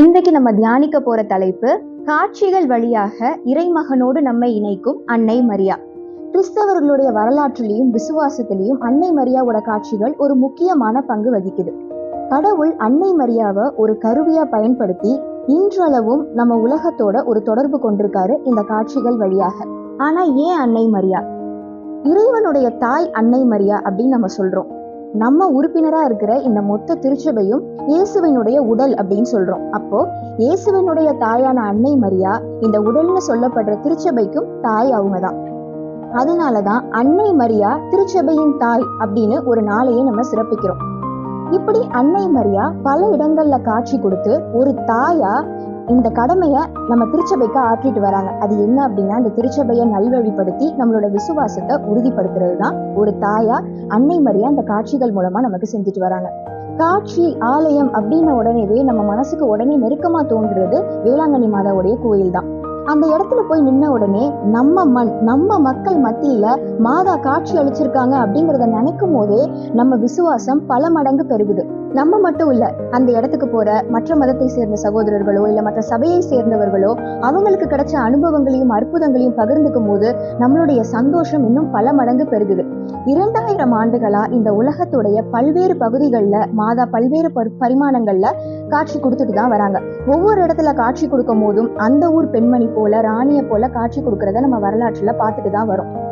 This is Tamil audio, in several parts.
இன்றைக்கு நம்ம தியானிக்க போற தலைப்பு காட்சிகள் வழியாக இறைமகனோடு நம்மை இணைக்கும் அன்னை மரியா. கிறிஸ்தவர்களுடைய வரலாற்றிலையும் விசுவாசத்திலையும் அன்னை மரியாவோட காட்சிகள் ஒரு முக்கியமான பங்கு வகிக்குது. கடவுள் அன்னை மரியாவை ஒரு கருவியா பயன்படுத்தி இன்றளவும் நம்ம உலகத்தோட ஒரு தொடர்பு கொண்டிருக்காரு இந்த காட்சிகள் வழியாக. ஆனா ஏன் அன்னை மரியா? இறைவனுடைய தாய் அன்னை மரியா அப்படின்னு நம்ம சொல்றோம். நம்ம உறுப்பினரா இருக்கிற இந்த மொத்த திருச்சபையும் இயேசுவினுடைய உடல் அப்படின்னு சொல்றோம். அப்போ இயேசுவினுடைய தாயான அன்னை மரியா இந்த உடல்னு சொல்லப்படுற திருச்சபைக்கும் தாய் அவங்க தான் அதனாலதான் அன்னை மரியா திருச்சபையின் தாய் அப்படின்னு ஒரு நாளையே நம்ம சிறப்பிக்கிறோம். இப்படி அன்னை மரியா பல இடங்கள்ல காட்சி கொடுத்து ஒரு தாயா இந்த கடமையை நம்ம திருச்சபைக்கு ஆற்றிட்டு வராங்க. அது என்ன அப்படின்னா இந்த திருச்சபையை நல்வழிப்படுத்தி நம்மளோட விசுவாசத்தை உறுதிப்படுத்துறது தான் ஒரு தாயா அன்னை மரியா இந்த காட்சிகள் மூலமா நமக்கு செஞ்சுட்டு வராங்க. காட்சி ஆலயம் அப்படின்ன உடனேவே நம்ம மனசுக்கு உடனே நெருக்கமா தோன்றுறது வேளாங்கண்ணி மாதாவுடைய கோயில் தான் அந்த இடத்துல போய் நின்ன உடனே நம்ம மண் நம்ம மக்கள் மத்தியில மாதா காட்சி அளிச்சிருக்காங்க அப்படிங்கறத நினைக்கும் போதே நம்ம விசுவாசம் பல மடங்கு பெருகுது. நம்ம மட்டும் இல்ல அந்த இடத்துக்கு போற மற்ற மதத்தை சேர்ந்த சகோதரர்களோ இல்ல மற்ற சபையை சேர்ந்தவர்களோ அவங்களுக்கு கிடைச்ச அனுபவங்களையும் அற்புதங்களையும் பகிர்ந்துக்கும் போது நம்மளுடைய சந்தோஷம் இன்னும் பல மடங்கு பெருகுது. இரண்டாயிரம் ஆண்டுகளா இந்த உலகத்துடைய பல்வேறு பகுதிகளில் மாதா பல்வேறு பரிமாணங்கள்ல காட்சி கொடுத்துட்டு தான் வராங்க. ஒவ்வொரு இடத்துல காட்சி கொடுக்கும் போதும் அந்த ஊர் பெண்மணி போல ராணியை போல காட்சி கொடுக்கறத நம்ம வரலாற்றுல பார்த்துட்டு தான் வரோம்.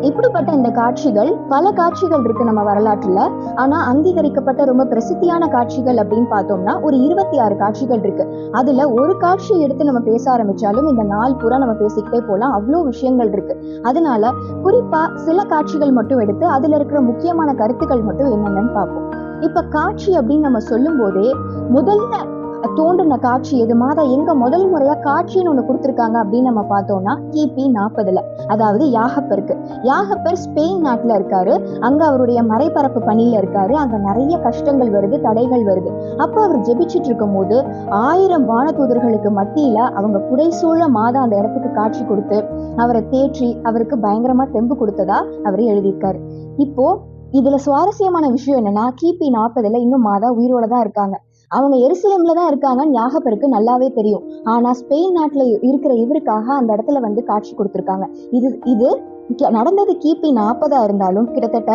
இப்படிப்பட்ட இந்த காட்சிகள் பல காட்சிகள் இருக்கு நம்ம வரலாற்றுல. ஆனா அங்கீகரிக்கப்பட்ட ரொம்ப பிரசித்தியான காட்சிகள் அப்படின்னு பார்த்தோம்னா ஒரு இருபத்தி ஆறு காட்சிகள் இருக்கு. அதுல ஒரு காட்சியை எடுத்து நம்ம பேச ஆரம்பிச்சாலும் இந்த நாள் பூரா நம்ம பேசிக்கிட்டே போலாம். அவ்வளோ விஷயங்கள் இருக்கு. அதனால குறிப்பா சில காட்சிகள் மட்டும் எடுத்து அதுல இருக்கிற முக்கியமான கருத்துக்கள் மட்டும் என்னென்னு பார்ப்போம். இப்ப காட்சி அப்படின்னு நம்ம சொல்லும் போதே முதல்ல தோன்றின காட்சி எது? மாதா எங்க முதல் முறையா காட்சின்னு ஒண்ணு கொடுத்துருக்காங்க அப்படின்னு நம்ம பார்த்தோம்னா கிபி நாற்பதுல. அதாவது யாகப்பருக்கு. யாகப்பர் ஸ்பெயின் நாட்டுல இருக்காரு. அங்க அவருடைய மறைபரப்பு பணியில இருக்காரு. அங்க நிறைய கஷ்டங்கள் வருது தடைகள் வருது. அப்ப அவர் ஜெபிச்சிட்டு இருக்கும் போது ஆயிரம் வானதூதர்களுக்கு மத்தியில அவங்க புடைசூழ மாதா அந்த இடத்துக்கு காட்சி கொடுத்து அவரை தேற்றி அவருக்கு பயங்கரமா தெம்பு கொடுத்ததா அவர் எழுதியிருக்காரு. இப்போ இதுல சுவாரஸ்யமான விஷயம் என்னன்னா கிபி நாற்பதுல இன்னும் மாதா உயிரோட தான் இருக்காங்க. அவங்க எருசலேம்ல தான் இருக்காங்க ஞாகப்பருக்கு நல்லாவே தெரியும். ஆனா ஸ்பெயின் நாட்டுல இருக்கிற இவருக்காக அந்த இடத்துல வந்து காட்சி கொடுத்துருக்காங்க. இது இது நடந்தது கிபி நாற்பதா இருந்தாலும் கிட்டத்தட்ட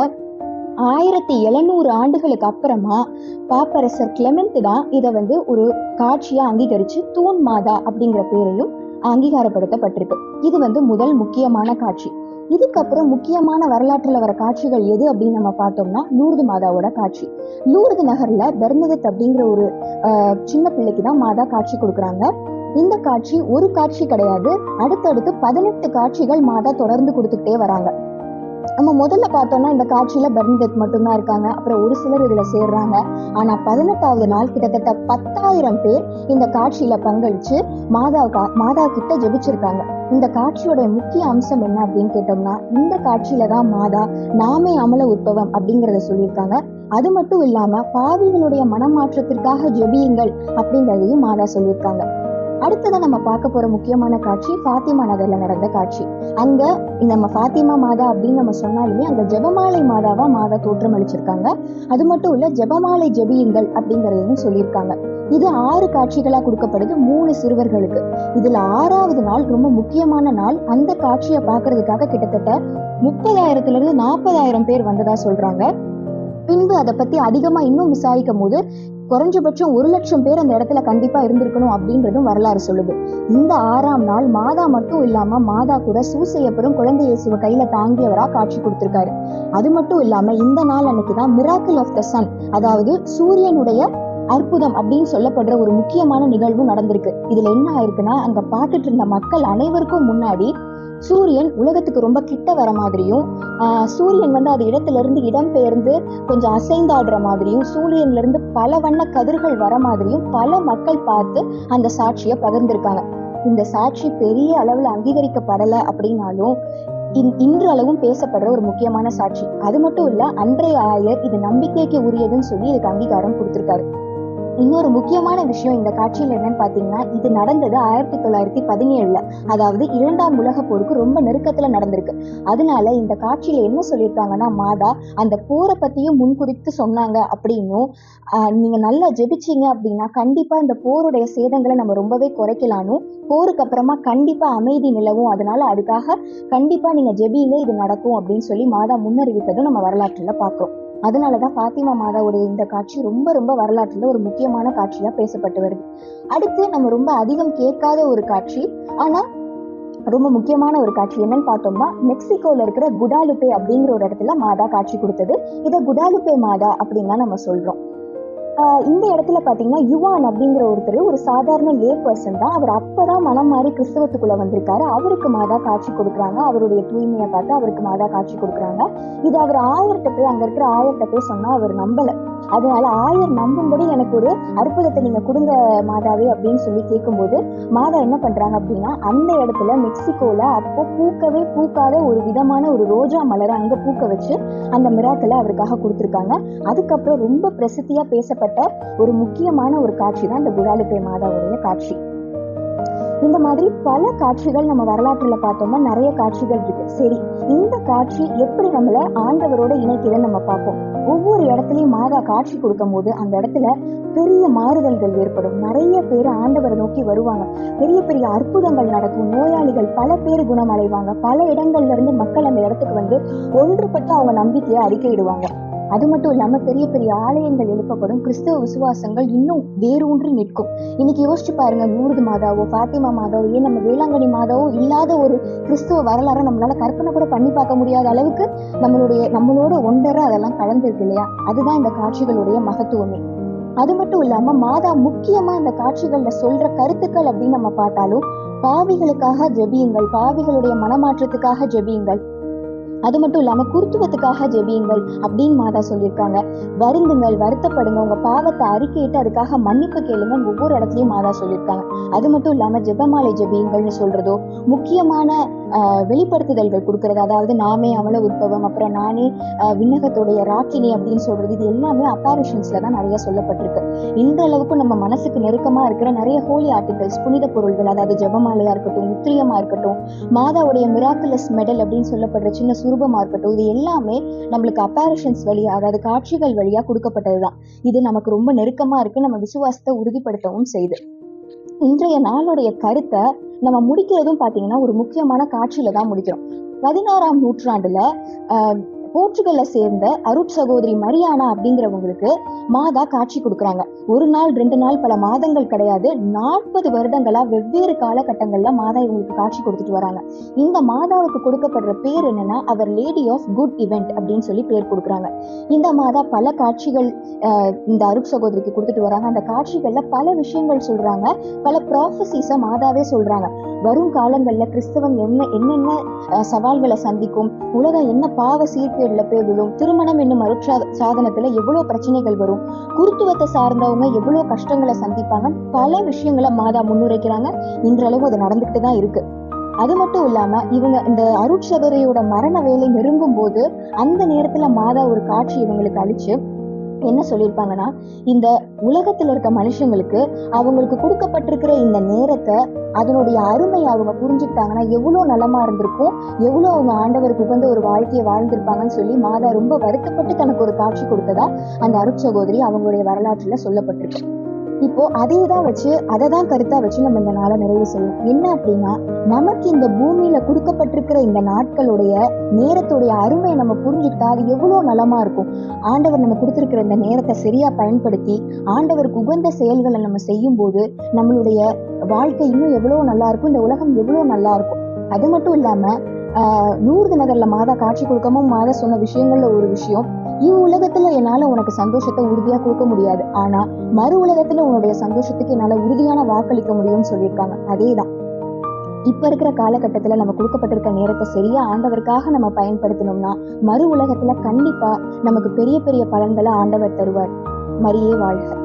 ஆயிரத்தி எழுநூறு ஆண்டுகளுக்கு அப்புறமா பாப்பரசர் கிளெமெண்ட் தான் இதை வந்து ஒரு காட்சியா அங்கீகரிச்சு தூண் மாதா அப்படிங்கிற பேரையும் அங்கீகாரப்படுத்தப்பட்டிருக்கு. இது வந்து முதல் முக்கியமான காட்சி. இதுக்கப்புறம் முக்கியமான வரலாற்றுல வர காட்சிகள் எது அப்படின்னு நம்ம பார்த்தோம்னா லூர்து மாதாவோட காட்சி. லூர்து நகர்ல பெர்னதத் அப்படிங்கிற ஒரு சின்ன பிள்ளைக்கு தான் மாதா காட்சி கொடுக்குறாங்க. இந்த காட்சி ஒரு காட்சி கிடையாது. அடுத்தடுத்து பதினெட்டு காட்சிகள் மாதா தொடர்ந்து கொடுத்துக்கிட்டே வராங்க. நம்ம முதல்ல பார்த்தோம்னா இந்த காட்சியில பெர்னதத் மட்டும்தான் இருக்காங்க. அப்புறம் ஒரு சிலர் இதுல சேர்றாங்க. ஆனா பதினெட்டாவது நாள் கிட்டத்தட்ட பத்தாயிரம் பேர் இந்த காட்சியில பங்களிச்சு மாதா மாதா கிட்ட ஜெபிச்சிருக்காங்க. இந்த காட்சியோட முக்கிய அம்சம் என்ன அப்படின்னு கேட்டோம்னா இந்த காட்சியில தான் மாதா நாமே அமல உற்பவம் அப்படிங்கறத சொல்லியிருக்காங்க. அது மட்டும் இல்லாம பாவிகளுடைய மனமாற்றத்திற்காக ஜெபியுங்கள் அப்படிங்கறதையும் மாதா சொல்லியிருக்காங்க. அடுத்ததான் நம்ம பார்க்க போற முக்கியமான காட்சி ஃபாத்திமா நகர்ல நடந்த காட்சி. அங்க நம்ம ஃபாத்திமா மாதா அப்படின்னு நம்ம சொன்னாலுமே அங்க ஜெபமாலை மாதாவா மாதா தோற்றம் அளிச்சிருக்காங்க. அது மட்டும் இல்ல ஜெபமாலை ஜெபியுங்கள் அப்படிங்கறதையும் சொல்லியிருக்காங்க. இது ஆறு காட்சிகளா கொடுக்கப்படுது மூணு சிறுவர்களுக்கு. இதுல ஆறாவது நாள் ரொம்ப முக்கியமான நாள். அந்த காட்சியை பாக்குறதுக்காக கிட்டத்தட்ட முப்பதாயிரத்துல இருந்து நாற்பதாயிரம் பேர் வந்ததா சொல்றாங்க. பின்பு அதை பத்தி அதிகமா இன்னும் விசாரிக்கும் போது குறைஞ்சபட்சம் ஒரு லட்சம் பேர் அந்த இடத்துல கண்டிப்பா இருந்திருக்கணும் அப்படின்றதும் வரலாறு சொல்லுது. இந்த ஆறாம் நாள் மாதா மட்டும் இல்லாம மாதா கூட சூசையப்பரும் குழந்தை இயேசுவ கையில தாங்கியவரா காட்சி கொடுத்திருக்காரு. அது மட்டும் இல்லாம இந்த நாள் அன்னைக்கு தான் மிராக்கிள் ஆஃப் த சன் அதாவது சூரியனுடைய அற்புதம் அப்படின்னு சொல்லப்படுற ஒரு முக்கியமான நிகழ்வு நடந்திருக்கு. இதுல என்ன ஆயிருக்குன்னா அங்க பார்த்துட்டு இருந்த மக்கள் அனைவருக்கும் முன்னாடி சூரியன் உலகத்துக்கு ரொம்ப கிட்ட வர மாதிரியும் சூரியன் வந்து அது இடத்துல இருந்து இடம்பெயர்ந்து கொஞ்சம் அசைந்தாடுற மாதிரியும் சூரியன்ல இருந்து பல வண்ண கதிர்கள் வர மாதிரியும் பல மக்கள் பார்த்து அந்த சாட்சியை பகிர்ந்திருக்காங்க. இந்த சாட்சி பெரிய அளவுல அங்கீகரிக்கப்படல அப்படின்னாலும் இன்- அளவும் பேசப்படுற ஒரு முக்கியமான சாட்சி. அது மட்டும் இல்ல அன்றைய ஆயர் இது நம்பிக்கைக்கு உரியதுன்னு சொல்லி இதுக்கு அங்கீகாரம் கொடுத்திருக்காரு. இன்னொரு முக்கியமான விஷயம் இந்த காட்சியில் என்னன்னு பார்த்தீங்கன்னா இது நடந்தது ஆயிரத்தி தொள்ளாயிரத்தி பதினேழுல. அதாவது இரண்டாம் உலக போருக்கு ரொம்ப நெருக்கத்துல நடந்திருக்கு. அதனால இந்த காட்சியில என்ன சொல்லியிருக்காங்கன்னா மாதா அந்த போரை பத்தியும் முன்குறித்து சொன்னாங்க அப்படின்னும் நீங்க நல்லா ஜெபிச்சீங்க அப்படின்னா கண்டிப்பா இந்த போருடைய சேதங்களை நம்ம ரொம்பவே குறைக்கலானும் போருக்கு அப்புறமா கண்டிப்பா அமைதி நிலவும். அதனால அதுக்காக கண்டிப்பா நீங்க ஜெபிங்க இது நடக்கும் அப்படின்னு சொல்லி மாதா முன்னறிவித்ததும் நம்ம வரலாற்றுல பார்க்கிறோம் அதனால தான் பாத்திமா மாதாவுடைய இந்த காட்சி ரொம்ப ரொம்ப வரலாற்றுல ஒரு முக்கியமான காட்சியா பேசப்பட்டு வருது. அடுத்து நம்ம ரொம்ப அதிகம் கேட்காத ஒரு காட்சி ஆனா ரொம்ப முக்கியமான ஒரு காட்சி என்னன்னு பார்த்தோம்னா மெக்சிகோல இருக்கிற குடாலுப்பே அப்படிங்கிற ஒரு இடத்துல மாதா காட்சி கொடுத்தது. இதை குடாலுப்பே மாதா அப்படின்னு நம்ம சொல்றோம். இந்த இடத்துல பாத்தீங்கன்னா யுவான் அப்படிங்கிற ஒருத்தர் ஒரு சாதாரண லே பர்சன் தான். அவர் அப்பதான் மனம் மாறி கிறிஸ்தவத்துக்குள்ள வந்திருக்காரு. அவருக்கு மாதா காட்சி கொடுக்குறாங்க. அவருடைய தூய்மையை பார்த்து அவருக்கு மாதா காட்சி கொடுக்குறாங்க. இது அவர் ஆயர்கிட்ட போய் அங்க இருக்கிற ஆயர்கிட்ட போய் சொன்னா அவர் நம்பல. அதனால ஆயர் நம்பும்படி எனக்கு ஒரு அற்புதத்தை நீங்க கொடுங்க மாதாவே அப்படின்னு சொல்லி கேட்கும்போது மாதா என்ன பண்றாங்க அப்படின்னா அந்த இடத்துல மெக்சிகோல அப்போ பூக்கவே பூக்காத ஒரு விதமான ஒரு ரோஜா மலரை அங்க பூக்க வச்சு அந்த மிராக்களை அவருக்காக கொடுத்துருக்காங்க. அதுக்கப்புறம் ரொம்ப பிரசித்தியா பேசப்பட்ட ஒரு முக்கியமான ஒரு காட்சி தான் இந்த குடாலுப்பே மாதாவுடைய காட்சி. இந்த மாதிரி பல காட்சிகள் நம்ம வரலாற்றுல பார்த்தோம்னா நிறைய காட்சிகள் இருக்கு. சரி இந்த காட்சி எப்படி நம்மள ஆண்டவரோட இணைக்குதுன்னு நம்ம பார்ப்போம். ஒவ்வொரு இடத்துலயும் மாதா காட்சி கொடுக்கும் போது அந்த இடத்துல பெரிய மாறுதல்கள் ஏற்படும். நிறைய பேர் ஆண்டவரை நோக்கி வருவாங்க. பெரிய பெரிய அற்புதங்கள் நடக்கும். நோயாளிகள் பல பேர் குணமடைவாங்க. பல இடங்கள்ல இருந்து மக்கள் அந்த இடத்துக்கு வந்து ஒன்றுபட்டு அவங்க நம்பிக்கையை அறிக்கையிடுவாங்க. அது மட்டும் இல்லாம பெரிய பெரிய ஆலயங்கள் எழுப்பப்படும் கிறிஸ்தவ விசுவாசங்கள் இன்னும் வேரூன்றி நிற்கும். இன்னைக்கு யோசிச்சு பாருங்க லூர்து மாதாவோ பாத்திமா மாதாவோ ஏன் நம்ம வேளாங்கண்ணி மாதாவோ இல்லாத ஒரு கிறிஸ்துவ வரலாறை நம்மளால கற்பனை கூட பண்ணி பார்க்க முடியாத அளவுக்கு நம்மளுடைய நம்மளோட ஒன்றரை அதெல்லாம் கலந்துருக்கு இல்லையா? அதுதான் இந்த காட்சிகளுடைய மகத்துவமே. அது மட்டும் இல்லாம மாதா முக்கியமா இந்த காட்சிகள்ல சொல்ற கருத்துக்கள் அப்படின்னு நம்ம பார்த்தாலும் பாவிகளுக்காக ஜெபியுங்கள் பாவிகளுடைய மனமாற்றத்துக்காக ஜெபியுங்கள். அது மட்டும் இல்லாம குருத்துவத்துக்காக ஜெபியுங்கள் அப்படின்னு மாதா சொல்லியிருக்காங்க. வருந்துங்கள் வருத்தப்படுங்க. உங்க பாவத்தை அறிக்கையிட்டு அதுக்காக மன்னிப்பு கேளுங்க ஒவ்வொரு இடத்துலயும் மாதா சொல்லியிருக்காங்க. அது மட்டும் இல்லாம ஜெபமாலை ஜெபியுங்கள்னு சொல்றதோ முக்கியமான வெளிப்படுத்துதல்கள் கொடுக்கறது அதாவது நாமே அவள உற்பவம் அப்புறம் நானே ஆஹ், விண்ணகத்துடைய ராக்கினி அப்படின்னு சொல்றது இது எல்லாமே அப்பாரிஷன்ஸ்ல தான் நிறைய சொல்லப்பட்டிருக்கு. இந்த அளவுக்கு நம்ம மனசுக்கு நெருக்கமா இருக்கிற நிறைய ஹோலி ஆர்டிகல்ஸ் புனித பொருள்கள் அதாவது ஜெபமாலையா இருக்கட்டும் உத்திரியமா இருக்கட்டும் மாதாவுடைய மிராக்குலஸ் மெடல் அப்படின்னு சொல்லப்படுற சின்ன சுரூபமா இருக்கட்டும் இது எல்லாமே நம்மளுக்கு அப்பாரிஷன்ஸ் வழியா அதாவது காட்சிகள் வழியா கொடுக்கப்பட்டதுதான். இது நமக்கு ரொம்ப நெருக்கமா இருக்கு நம்ம விசுவாசத்தை உறுதிப்படுத்தவும் செய்யுது. இன்றைய நாளுடைய கருத்தை நம்ம முடிக்கிறதும் பாத்தீங்கன்னா ஒரு முக்கியமான காட்சியில தான் முடிக்கிறோம். பதினாறாம் நூற்றாண்டுல போர்ச்சுகல்ல சேர்ந்த அருட் சகோதரி மரியானா அப்படிங்கிறவங்களுக்கு மாதா காட்சி கொடுக்குறாங்க. ஒரு நாள் ரெண்டு நாள் பல மாதங்கள் கிடையாது. நாற்பது வருடங்களா வெவ்வேறு காலகட்டங்கள்ல மாதா இவங்களுக்கு காட்சி கொடுத்துட்டு வராங்க. இந்த மாதாவுக்கு கொடுக்கப்படுற பேர் என்னன்னா அவர் லேடி ஆஃப் குட் இவெண்ட் அப்படின்னு சொல்லி பேர் கொடுக்குறாங்க. இந்த மாதா பல காட்சிகள் ஆஹ், இந்த அருட் சகோதரிக்கு கொடுத்துட்டு வராங்க. அந்த காட்சிகள்ல பல விஷயங்கள் சொல்றாங்க. பல ப்ராஃபசிஸ மாதாவே சொல்றாங்க. வரும் காலங்கள்ல கிறிஸ்தவம் என்ன என்னென்ன சவால்களை சந்திக்கும் உலகம் என்ன பாவ சீர்கேடுல போய் விழும் திருமணம் என்னும் அருட்சா சாதனத்துல எவ்வளவு பிரச்சனைகள் வரும்? குருத்துவத்தை சார்ந்தவங்க எவ்வளவு கஷ்டங்களை சந்திப்பாங்க? பல விஷயங்களை மாதா முன்னுரைக்கிறாங்க. இன்றளவு அது நடந்துகிட்டு தான் இருக்கு. அது மட்டும் இல்லாம இவங்க இந்த அருட்சதுரையோட மரண வேலை நெருங்கும் போது அந்த நேரத்துல மாதா ஒரு காட்சி இவங்களுக்கு அழிச்சு என்ன சொல்லியிருப்பாங்கன்னா இந்த உலகத்தில் இருக்க மனுஷங்களுக்கு அவங்களுக்கு கொடுக்கப்பட்டிருக்கிற இந்த நேரத்தை அதனுடைய அருமை அவங்க புரிஞ்சுக்கிட்டாங்கன்னா எவ்வளோ நலமா இருந்திருக்கும் எவ்வளோ அவங்க ஆண்டவருக்கு உகந்த ஒரு வாழ்க்கையை வாழ்ந்திருப்பாங்கன்னு சொல்லி மாதா ரொம்ப வருத்தப்பட்டு தனக்கு ஒரு காட்சி கொடுத்ததா அந்த அருட்சகோதரி அவங்களுடைய வரலாற்றில் சொல்லப்பட்டிருக்கு. இப்போ அதே தான் வச்சு அதை தான் கருத்தா வச்சு நம்ம இந்த நாளை நிறைவு செய்யணும். என்ன அப்படின்னா நமக்கு இந்த பூமியில கொடுக்கப்பட்டிருக்கிற இந்த நாட்களுடைய நேரத்துடைய அருமையை நம்ம புரிஞ்சுக்கிட்டா அது எவ்வளவு நலமா இருக்கும். ஆண்டவர் நம்ம கொடுத்திருக்கிற இந்த நேரத்தை சரியா பயன்படுத்தி ஆண்டவருக்கு உகந்த செயல்களை நம்ம செய்யும் போது நம்மளுடைய வாழ்க்கை இன்னும் எவ்வளவு நல்லா இருக்கும் இந்த உலகம் எவ்வளவு நல்லா இருக்கும். அது மட்டும் இல்லாம நூறு நகர்ல மாதா காட்சி கொடுக்கவும் மாதா சொன்ன விஷயங்கள்ல ஒரு விஷயம். இவ் உலகத்துல என்னால உனக்கு சந்தோஷத்தை உறுதியா கொடுக்க முடியாது. ஆனா மறு உலகத்துல உன்னுடைய சந்தோஷத்துக்கு என்னால உறுதியான வாக்களிக்க முடியும்னு சொல்லியிருக்காங்க. அதேதான். இப்ப இருக்கிற காலகட்டத்துல நம்ம கொடுக்கப்பட்டிருக்க நேரத்தை சரியா ஆண்டவருக்காக நம்ம பயன்படுத்தினோம்னா மறு உலகத்துல கண்டிப்பா நமக்கு பெரிய பெரிய பலன்களை ஆண்டவர் தருவார். மரியே வாழ்க.